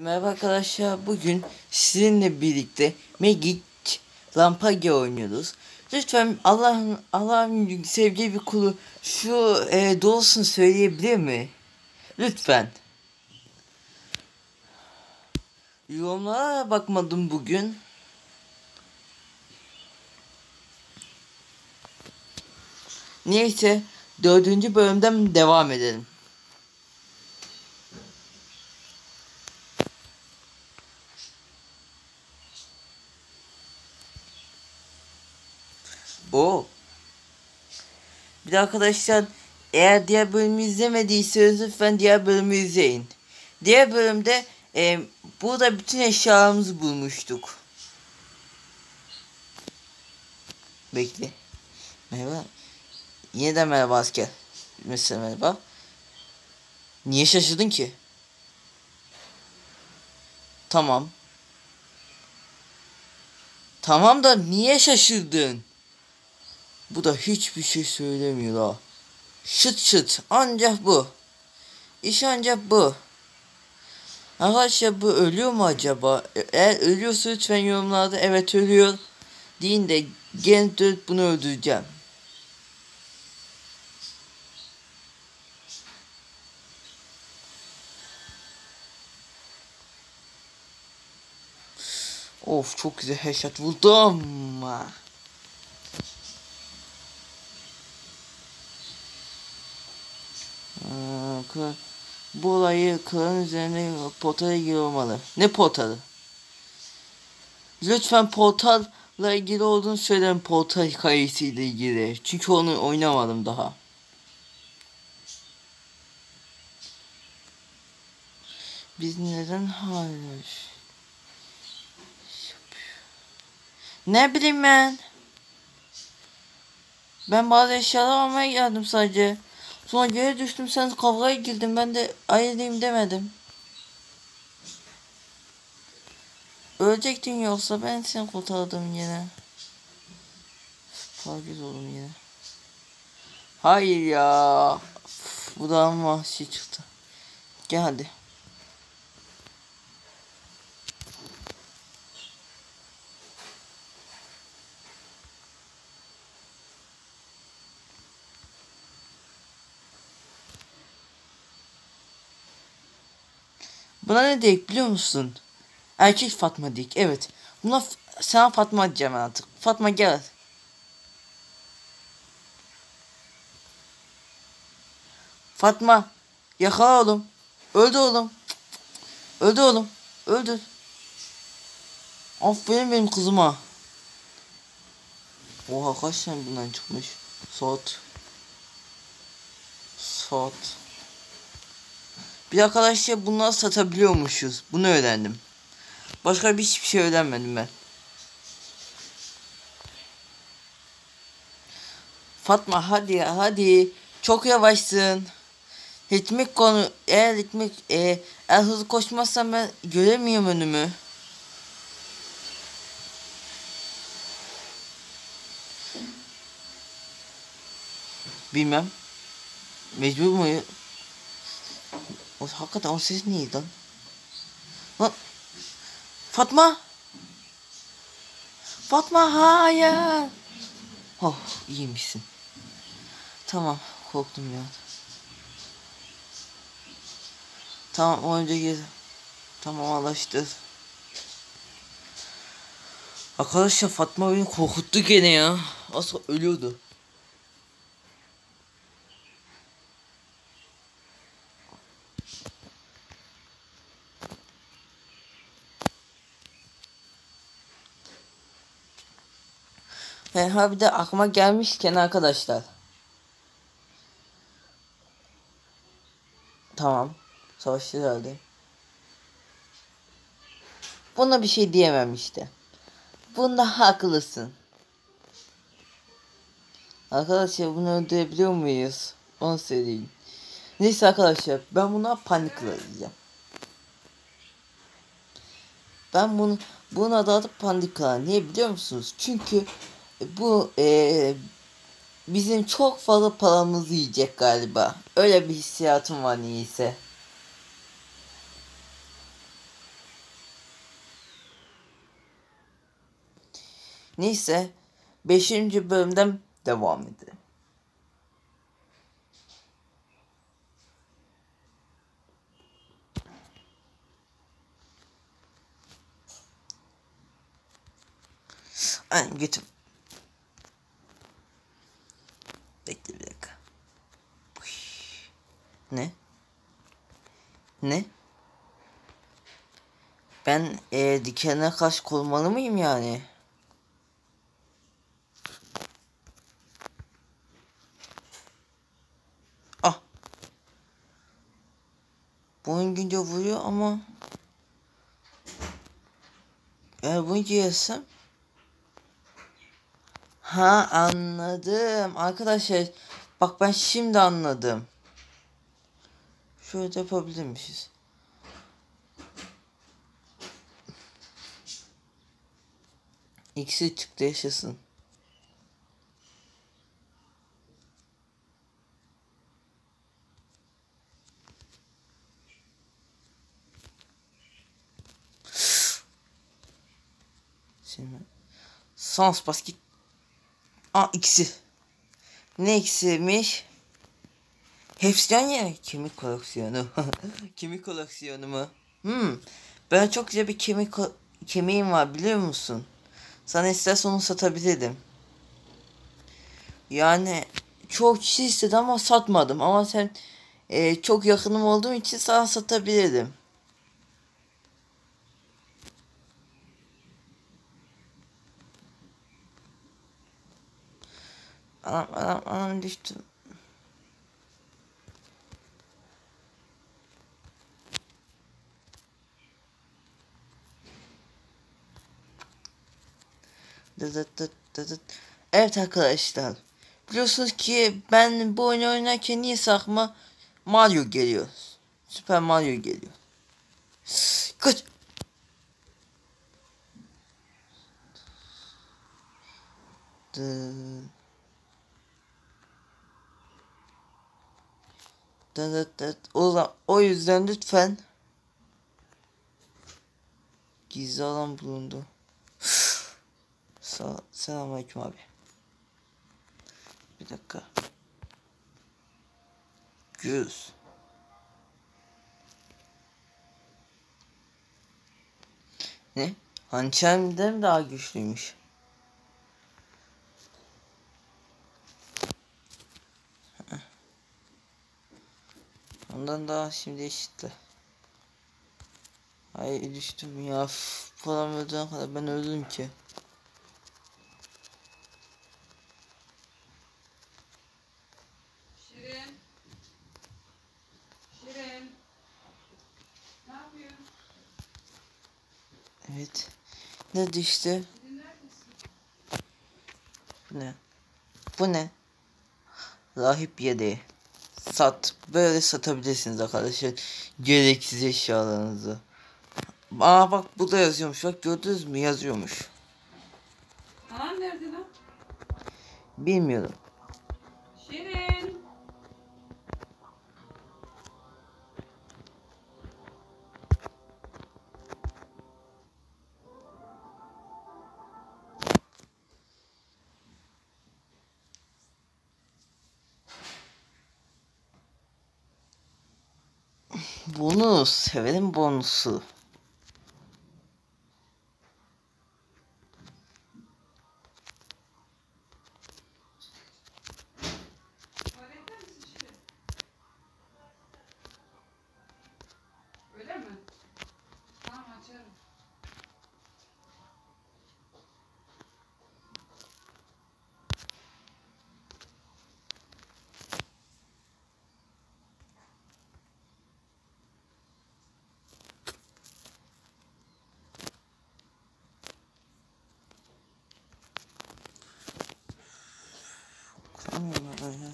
Merhaba arkadaşlar. Bugün sizinle birlikte Magic Lampage oynuyoruz. Lütfen Allah'ın Allah'ın sevdiği bir kulu şu e, doğrusunu söyleyebilir mi? Lütfen. Yorumlara bakmadım bugün. Neyse dördüncü bölümden devam edelim. O. De arkadaşlar eğer diğer bölümü izlemediyseniz lütfen diğer bölümü izleyin. Diğer bölümde e, burada bütün eşyalarımızı bulmuştuk. Bekle. Merhaba. Yeniden merhaba asker. Mesela merhaba. Niye şaşırdın ki? Tamam. Tamam da niye şaşırdın? Bu da hiçbir şey söylemiyor ha. Şıt şıt ancak bu. İş ancak bu. Arkadaşlar bu ölüyor mu acaba? E- Eğer ölüyorsa lütfen yorumlarda evet ölüyor. Deyin de gene dönüp bunu öldüreceğim. Of çok güzel headshot vurdum. Aa, kı- Bu olayı klan üzerine portal ilgili. Ne portalı? Lütfen portalla ilgili olduğunu söyleyin portal hikayesiyle ilgili. Çünkü onu oynamadım daha. Biz neden hala? Ne bileyim ben. Ben bazı eşyalar almaya geldim sadece. Sonra geri düştüm sen kavgaya girdin ben de ayrılayım demedim. Ölecektin yoksa ben seni kurtardım yine. Pakiz oldum yine. Hayır ya. Bu da ama şey çıktı. Gel hadi. Buna ne diyek biliyor musun? Erkek Fatma diyek. Evet. Buna sana Fatma diyeceğim artık. Fatma gel. Fatma. Yakala oğlum. Öldü oğlum. Öldü oğlum. Öldü. Aferin benim kızıma. Oha kaç tane bundan çıkmış. Saat. Saat. Bir arkadaşlar bunları satabiliyormuşuz. Bunu öğrendim. Başka bir hiçbir şey öğrenmedim ben. Fatma hadi hadi. Çok yavaşsın. Ritmik konu eğer ritmik e, eğer hızlı koşmazsam ben göremiyorum önümü. Bilmem. Mecbur muyum? O, hakikaten o ses neydi lan? Lan. Fatma. Fatma hayır. Oh iyiymişsin. Tamam korktum ya. Tamam o önce gel. Tamam anlaştık. Arkadaşlar Fatma beni korkuttu gene ya. Asla ölüyordu. He, ha bir de aklıma gelmişken arkadaşlar. Tamam. Savaşçı herhalde. Buna bir şey diyemem işte. Bunda haklısın. Arkadaşlar bunu öldürebiliyor muyuz? Onu söyleyeyim. Neyse arkadaşlar ben buna paniklayacağım. Ben bunu bunun adı adı panikla. Niye biliyor musunuz? Çünkü bu e, bizim çok fazla paramızı yiyecek galiba. Öyle bir hissiyatım var niyeyse. Neyse 5. bölümden devam edelim. I'm YouTube. Ben e, dikenine karşı korumalı mıyım yani? Ah. Boyun günce vuruyor ama eğer bunu giyersem Ha anladım. Arkadaşlar bak ben şimdi anladım. Şöyle yapabilirmişiz. İkisi çıktı yaşasın. Şimdi sans basket Aa ikisi. Ne ikisiymiş? Hepsi yan yana. Kemik koleksiyonu. kemik koleksiyonu mu? Hmm. Ben çok güzel bir kemik kemiğim var biliyor musun? Sana istersen onu satabilirim. Yani çok kişi istedi ama satmadım. Ama sen e, çok yakınım olduğum için sana satabilirim. Anam anam anam düştüm. Evet arkadaşlar. Biliyorsunuz ki ben bu oyunu oynarken niye sakma Mario geliyor. Süper Mario geliyor. Kaç. O, o yüzden lütfen gizli alan bulundu. Sağ, selamünaleyküm abi. Bir dakika. Göz. Ne? Hançerden daha güçlüymüş. Ondan daha şimdi eşitle. Ay düştüm ya. Falan öldüğüne kadar ben öldüm ki. Şirin. Şirin. Ne yapıyorsun? Evet. Ne düştü? Bu ne? Bu ne? Rahip yedi. Sat. Böyle satabilirsiniz arkadaşlar. Gereksiz eşyalarınızı. Aa bak bu da yazıyormuş. Bak gördünüz mü? Yazıyormuş. Anan nerede lan? Bilmiyorum. Bonus. Severim bonusu.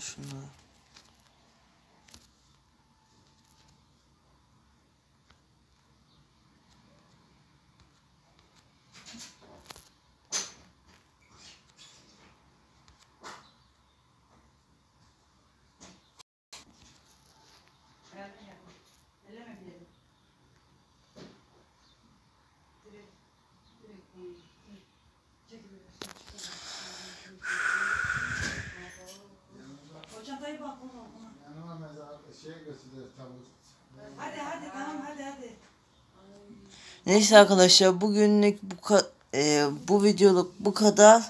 什么？Neyse arkadaşlar bugünlük bu e, bu videoluk bu kadar.